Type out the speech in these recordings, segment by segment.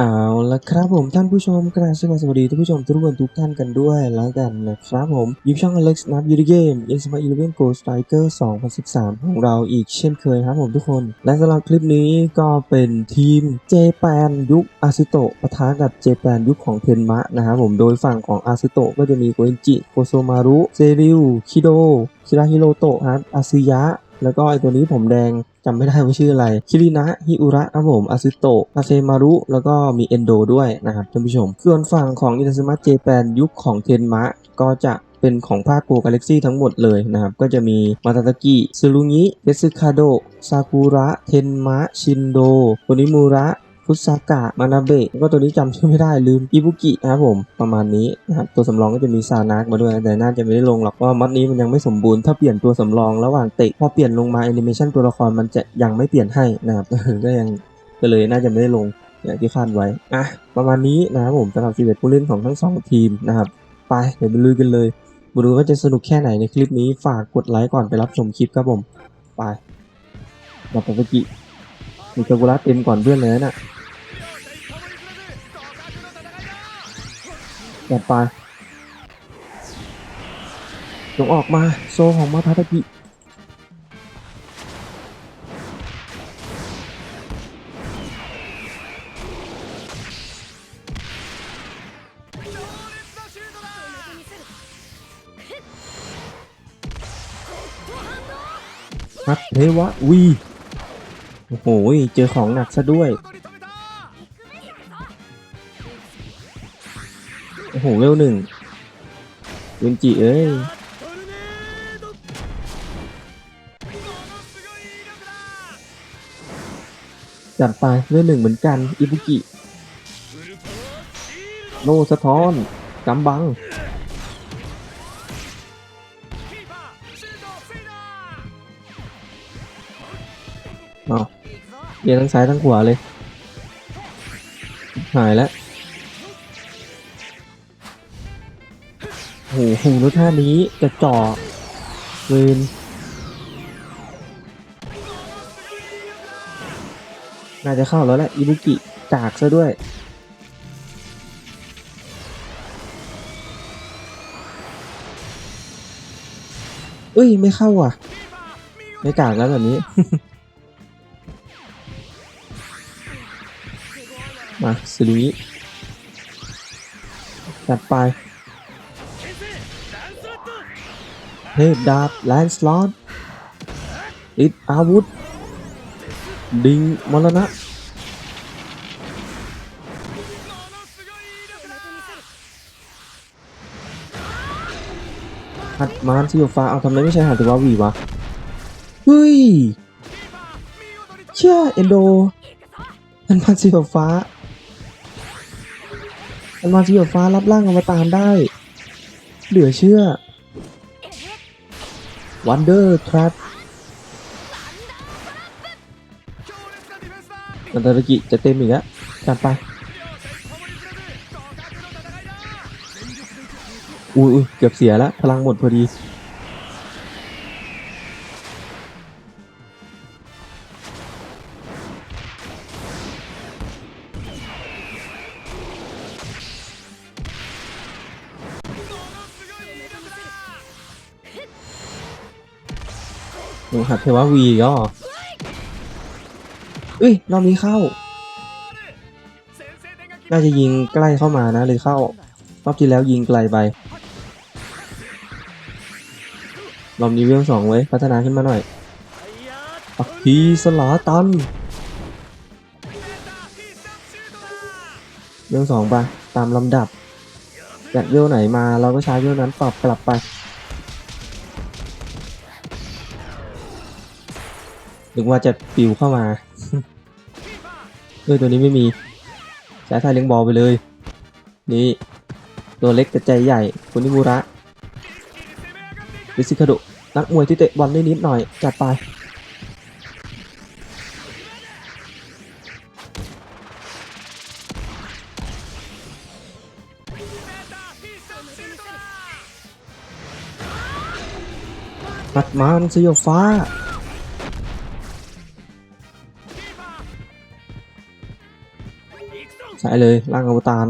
เอาละครับผมท่านผู้ชมกราบสวัสดีท่านผู้ชมทุกคนทุกท่านกันด้วยแล้วกันนะครับผมยิปช่อง Alex นับยูดีเกมอินสมาอีเลเวนโกสไตรเกอร์2013 ของเราอีกเช่นเคยครับผมทุกคน และสำหรับคลิปนี้ก็เป็นทีมเจแปนยุคอาซิโตะปะทะกับเจแปนยุคของเทนมะนะครับผมโดยฝั่งของอาซิโตะก็จะมีโกเอนจิโคโซมารุเซริวคิโดคิราฮิโรโตะครับอาซึยะ แล้วก็ไอตัวนี้ผมแดงจำไม่ได้ว่าชื่ออะไร คิรินะ ฮิอุระครับผมอาซิโตะอาเซมารุ แล้วก็มีเอนโดด้วยนะครับท่านผู้ชม ส่วนฝั่งของอินาซึมะเจแปนยุคของเทนมะ ก็จะเป็นของภาคโกกาเล็กซี่ทั้งหมดเลยนะครับ ก็จะมีมาตาตะกิซึรุงิเอซึคาโดะซากุระ เทนมะ ชินโดโอนิมูระ ฟุสากะมานาเบะก็ตัวนี้จำชื่อไม่ได้ลืมอิบุกินะครับผมประมาณนี้นะครับตัวสำรองก็จะมีซานักมาด้วยแต่น่าจะไม่ได้ลงหรอกเพราะว่ามัดนี้มันยังไม่สมบูรณ์ถ้าเปลี่ยนตัวสำรองระหว่างเตะพอเปลี่ยนลงมาแอนิเมชันตัวละครมันจะยังไม่เปลี่ยนให้นะครับก็ยังก็เลยน่าจะไม่ได้ลงอย่างที่คาดไว้อะประมาณนี้นะครับผมสำหรับชีวิตผู้เล่นของทั้งสองทีมนะครับไปเดี๋ยวไปลุยกันเลยมาดูว่าจะสนุกแค่ไหนในคลิปนี้ฝากกดไลค์ก่อนไปรับชมคลิปครับผมไปมาปกติมีซากุระเต็มก่อนเพื่อนเลยนะน่ะจัดไปจงออกมาโซของมาทาตากินัดเทวะวี โอ้โห เจอของหนักซะด้วย อ้โหเวหนึ่งเวนจิเอ้ยจัดไปเวลหนึ่งเหมือนกันอิบุกิโลสะท้อนกำบัง เอาเรียนทั้งซ้ายทั้งขวาเลย หายแล้ว โอ้โหรถท่านี้จะจ่อเวนน่าจะเข้าแล้วแหละอิบุกิจากซะด้วย เอ้ย ไม่เข้าอะ ไม่กากแล้วแบบนี้ มาสลุยจัดไป เทพดาบแลนสลอตติดอาวุธ ดิงมรณะหัดมานซิโอฟ้าเอาทำไมไม่ใช่หัดถือว่าวีวะ เฮ้ย เชื่อเอนโดมันมาสีฟ้ามันมาสีฟ้ารับร่างอวตารได้ เหลือเชื่อ วันเดอร์ทรัพนันตะกิจะเต็มอีกแล้วจัดไป อุ้ยเกือบเสียแล้ว พลังหมดพอดี หนูหัดเทวะวีก็เอ้ยรอบนี้เข้า น่าจะยิงใกล้เข้ามานะเลยเข้ารอบที่แล้วยิงไกลไปรอบนี้เวลสองไว้ยพัฒนาขึ้นมาหน่อยปักพีสลาตันเวลสองไปตามลำดับจากเวลไหนมาเราก็ใช้เวลนั้นปรับกลับไป นึกว่าจะปิวเข้ามาเออตัวนี้ไม่มีใช้ท่าเลี้ยงบอลไปเลย นี่ ตัวเล็กแต่ใจใหญ่คุณนิมูระวิซิคาโดนักมวยที่เตะบอลได้นิดหน่อย จัดไป ปัดมานสยบฟ้า ใช้เลยร่างอวตาร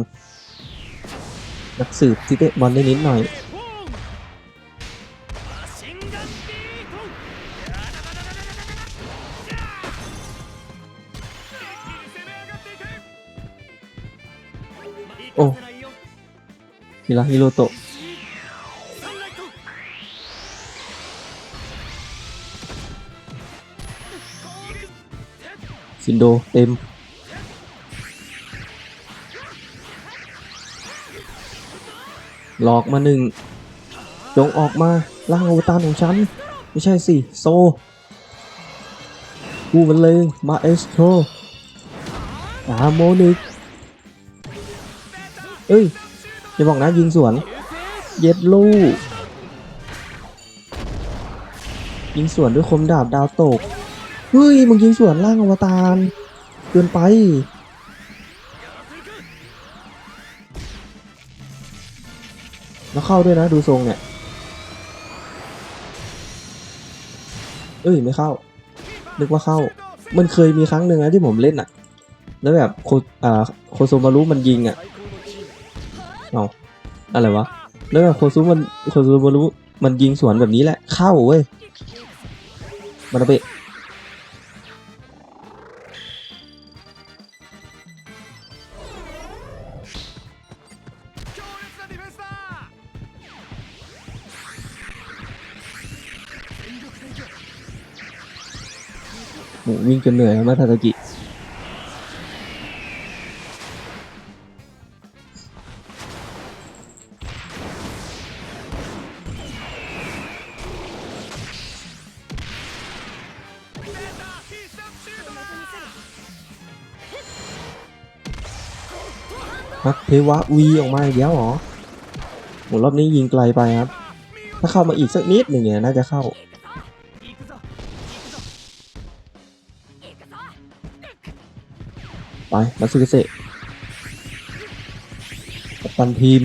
นักสืบที่เตะบอลได้นิดหน่อยโอ้ฮิระฮิโรโตะซินโดเต็ม หลอกมาหนึ่งจงออกมาล่างอวตารของฉัน ไม่ใช่สิ โซกูมันเลยมาเอสโตรอาโมนิกเอ้ยอย่าบอกนะยิงสวน เย็ดลูกยิงสวนด้วยคมดาบดาวตก เฮ้ย มึงยิงสวนล่างอวตารเกินไป แล้วเข้าด้วยนะดูทรงเนี่ย เอ้ยไม่เข้า นึกว่าเข้า มันเคยมีครั้งหนึ่งนะที่ผมเล่นอะแล้วแบบโคอ่าโคโซมารุมันยิงอะเอาอะไรวะ แล้วแบบโคซูมันโคซูมารุมันยิงสวนแบบนี้แหละเข้าเว้ยมันเอาไป วิ่งจนเหนื่อยแล้วมาทาตากิฮักเทวะวีออกมาอีกแล้วเหรอโหรอบนี้ยิงไกลไปครับ ถ้าเข้ามาอีกสักนิดหนึ่งเนี่ยน่าจะเข้า ไปมาซึเกเซกัปตันทีม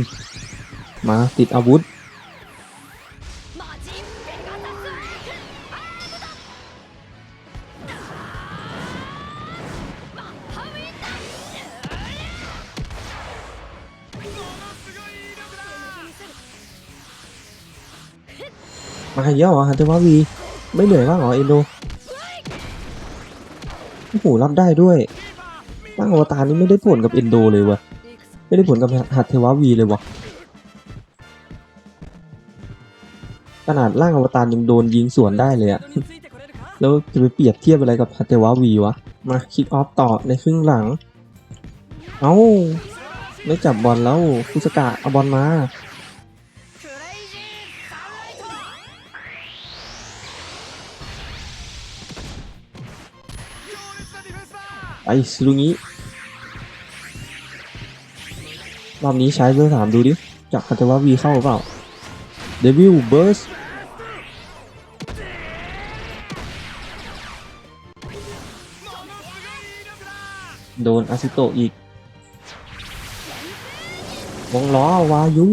มาติดอาวุธ มาอีกแล้วเหรอฮันเทวะวีไม่เหนื่อยบ้างเหรอเอ็นโดโอ้โหรับได้ด้วย อวตารนี่ไม่ได้ผลกับเอนโดเลยวะไม่ได้ผลกับหัตเทวะวีเลยวะขนาดร่างอวตารยังโดนยิงสวนได้เลยอะแล้วจะไปเปรียบเทียบอะไรกับฮัตเทวะวีวะ มาคิกออฟต่อในครึ่งหลัง เอ้าไม่จับบอลแล้วคุสกะเอาบอลมาไปซูรุงิ รอบนี้ใช้เบอร์สามดูดิ จากคัตเทวะวีเข้าหรือเปล่าเดวิลเบิร์สโดนอาซิโตอีก วงล้อวายุ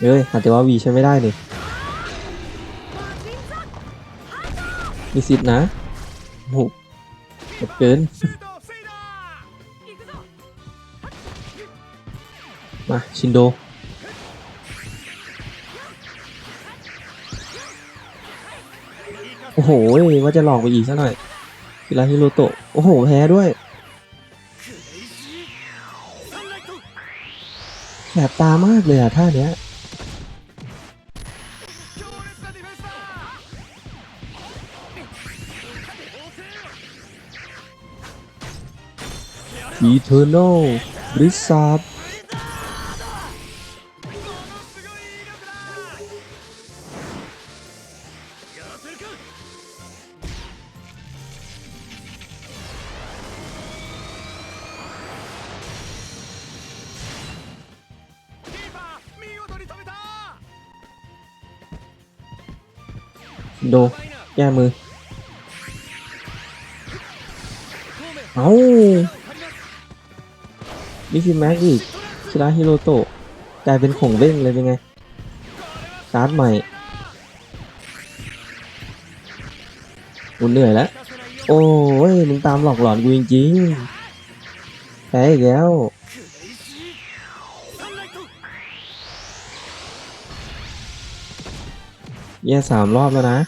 เอ้ยคัตเทวะวีใช้ไม่ได้เลยมีสิทธิ์นะโอ้โหเกิน มาชินโด โอ้โห ว่าจะหลอกไปอีกซะหน่อยคิราฮิโรโตะ โอ้โห แพ้ด้วยแสบตามากเลยอะท่าเนี้ยอีเทอร์โนบริษัท โด แก้มือ เอานี่คือแม็กอีกชิราฮิโรโตะกลายเป็นของเบ้งเลยเป็นไงการ์ดใหม่กูเหนื่อยแล้ว โอ้ยมึงตามหลอกหลอนกูจริงพ้อีกแล้วแย่สามรอบแล้วนะ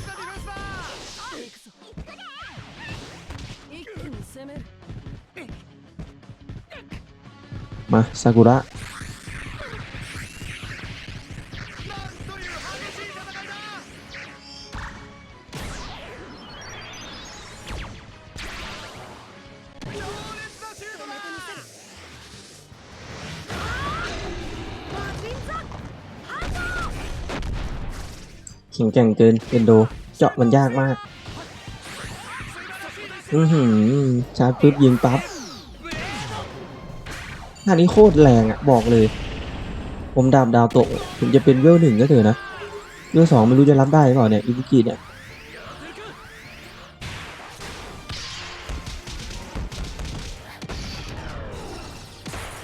มาซากุระแข็งแกร่งเกินเอนโด เจาะมันยากมาก อือหือชาร์จปุ๊บยิงปั๊บ ท่านี้โคตรแรงอะบอกเลย ผมดาบดาวโตะถึงจะเป็นเวลหนึ่งก็เถอะนะเวลสองไม่รู้จะรับได้หรือเปล่าเนี่ยอิบุกิเนี่ย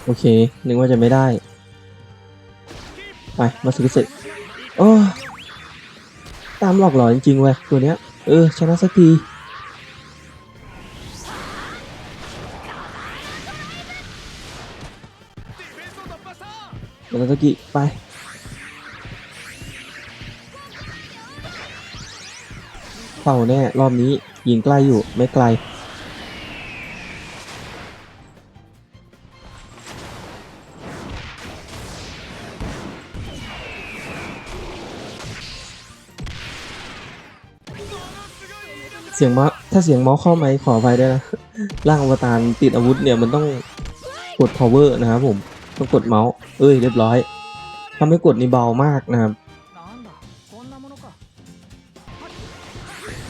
โอเค นึกว่าจะไม่ได้ ไป มาสึกสร็จโอ้ตามหลอกหลอนจริงๆเว้ยตัวเนี้ย เออ ชนะสักที มาตะกี้ไปเป่าแน่ รอบนี้ยิงใกล้อยู่ไม่ไกล เสียงมอถ้าเสียงมอเข้าไหมขออภัยด้นะร่างอวตารติดอาวุธเนี่ย มันต้องกด power นะครับผม ต้องกดเมาส์ เอ้ยเรียบร้อยทำให้กดนี่เบามากนะครับ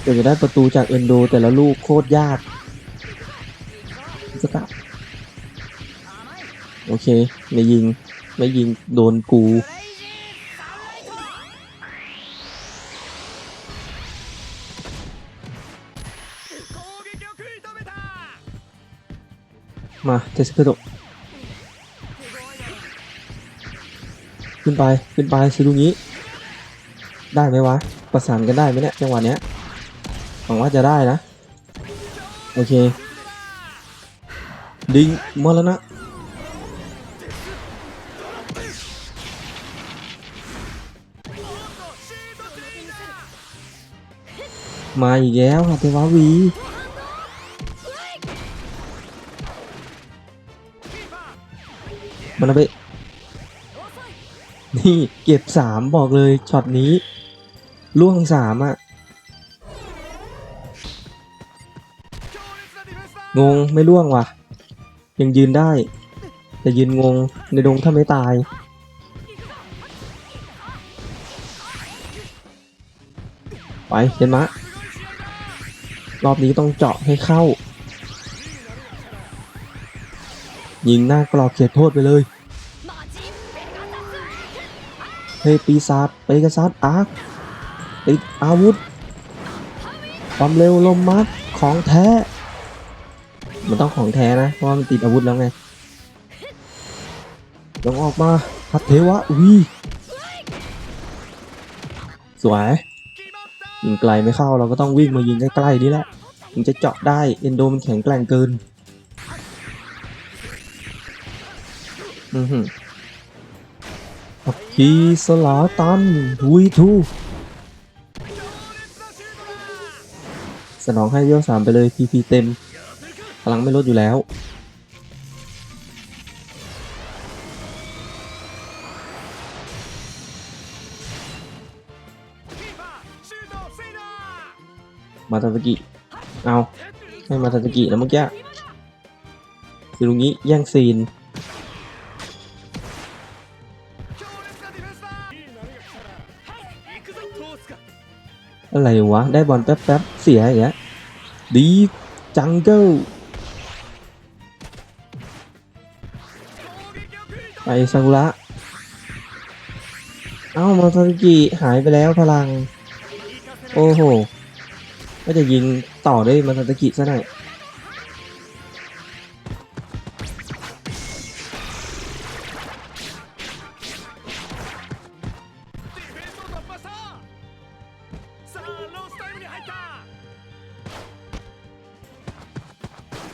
จะได้ประตูจากเอ็นโดแต่ละลูกโคตรยากสกัดโอเคไม่ยิงไม่ยิงโดนกูมาเทสเกโด ขึ้นไปขึ้นไปซิลุงี้ได้ไหมวะ ประสานกันได้ไหมเนี่ยจังหวะเนี้ยหวังว่าจะได้นะ โอเค ดิงมาแล้วนะ มาอีกแล้วค่ะเทวาวีมันเอาไป นี่เก็บสามบอกเลยช็อตนี้ล่วงสามอะงงไม่ล่วงว่ะ ยังยืนได้ แต่ยืนงงในดงถ้าไม่ตาย ไปเห็นมะ รอบนี้ต้องเจาะให้เข้า ยิงหน้ากรอบเขตโทษไปเลย เฮ้ยปีศาจเปกัสซัสอาร์คติดอาวุธ ความเร็วลมมัดของแท้ มันต้องของแท้นะ เพราะมันติดอาวุธแล้วไงลองออกมาพัดเทวะวีสวยยิงไกลไม่เข้าเราก็ต้องวิ่งมายิงใกล้ๆนี่แหละถึงจะเจาะได้เอนโดมันแข็งแกร่งเกิน อือหือ อักคีสลาตันทุยทูสนองให้เวลสามไปเลยพีพีเต็มพลังไม่ลดอยู่แล้วมาตาตะกิ เอา ให้มาตาตะกิแล้วเมื่อกี้คือลุงนี้แย่งซีน อะไรวะ ได้บอลแป๊บๆ เสียอย่างเงี้ยดีจังเกิลไปซากุระ เอ้ามาซาสึกิหายไปแล้วพลัง โอ้โห ก็จะยิงต่อด้วยมาซากิซะหน่อย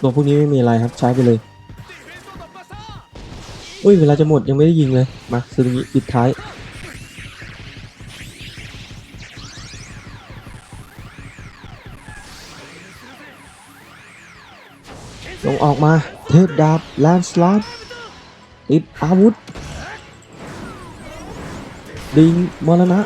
ตัวพวกนี้ไม่มีอะไรครับใช้ไปเลยอุ้ยเวลาจะหมดยังไม่ได้ยิงเลย มาซึงนี้ปิดท้าย ลงออกมา เทพดาบแลนสลอตติดอาวุธ ดิงมรณะ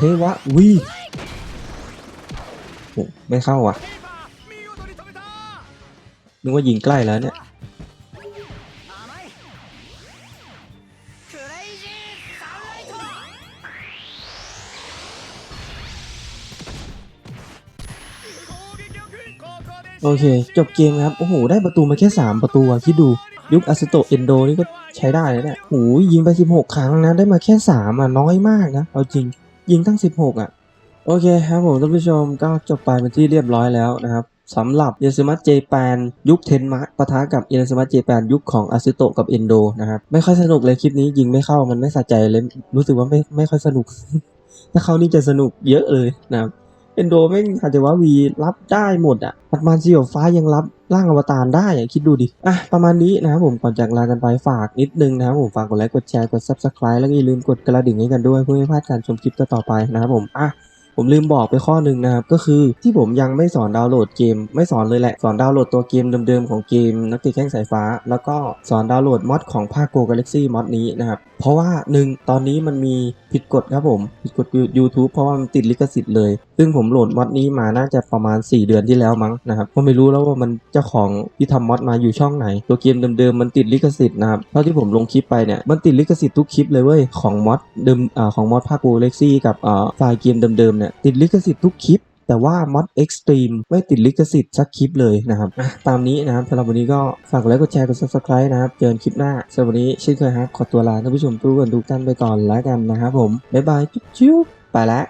เทวะวีโอ้ไม่เข้าว่ะนึกว่ายิงใกล้แล้วเนี่ยโอเค จบเกมครับ โอ้โห ได้ประตูมาแค่ 3 ประตูคิดดู ยุคอาซิโตเอนโดนี่ก็ใช้ได้แล้วเนี่ยโอ้ยยิงไป 16 ครั้งนะ ได้มาแค่ 3 อะ น้อยมากนะ เอาจริง ยิงตั้ง 16 อะ โอเคครับผมท่านผู้ชมก็จบไปเป็นที่เรียบร้อยแล้วนะครับสำหรับเยสมัตเจแปนยุคเทนมาปะทะกับเยสมัตเจแปนยุคของอาซิโตกับเอนโดนะครับไม่ค่อยสนุกเลยคลิปนี้ยิงไม่เข้ามันไม่สะใจเลยรู้สึกว่าไม่ไม่ค่อยสนุก ถ้าเขานี่จะสนุกเยอะเลยนะครับ เอนโดแม่งอาจจะว่าวีรับได้หมดอะปัตมานซีอฟ้ายังรับร่างอวตารได้อะคิดดูดิ อะ ประมาณนี้นะครับผม ก่อนจากลากันไปฝากนิดนึงนะครับผม ฝากกดไลค์ กดแชร์ กด subscribe แล้วก็อย่าลืมกดกระดิ่งให้กันด้วย เพื่อไม่พลาดการชมคลิปต่อๆไปนะครับผม อะ ผมลืมบอกไปข้อหนึ่งนะครับ ก็คือที่ผมยังไม่สอนดาวน์โหลดเกม ไม่สอนเลยแหละ สอนดาวน์โหลดตัวเกมเดิมๆของเกม นักตะแข้งสายฟ้า แล้วก็สอนดาวน์โหลดมอดของภาคโกกาแล็กซี่มอดนี้นะครับ เพราะว่าหนึ่งตอนนี้มันมีผิดกฎครับผม ผิดกฎ YouTube เพราะว่ามันติดลิขสิทธิ์เลย ซึ่งผมโหลดมอดนี้มาน่าจะประมาณ 4 เดือนที่แล้วมั้งนะครับก็ไม่รู้แล้วว่ามันเจ้าของที่ทำมอดมาอยู่ช่องไหน ตัวเกมเดิมๆมันติดลิขสิทธิ์นะครับเท่าที่ผมลงคลิปไปเนี่ยมันติดลิขสิทธิ์ทุกคลิปเลยเว้ยของมอดเดิมอ่าของมอดภาคโกเล็กซี่กับไฟล์เกมเดิมๆเนี่ยติดลิขสิทธิ์ทุกคลิป แต่ว่ามอด Extreme ไม่ติดลิขสิทธิ์สักคลิปเลยนะครับตามนี้นะครับสำหรับวันนี้ก็ฝากกดไลค์กดแชร์กด subscribe นะครับเจอกันคลิปหน้าสำหรับวันนี้เช่นเคยครับขอตัวลาท่านผู้ชมทุกคนทุกท่านไปก่อนแล้วกันนะครับผมบ๊ายบายจุ๊บไปแล้ว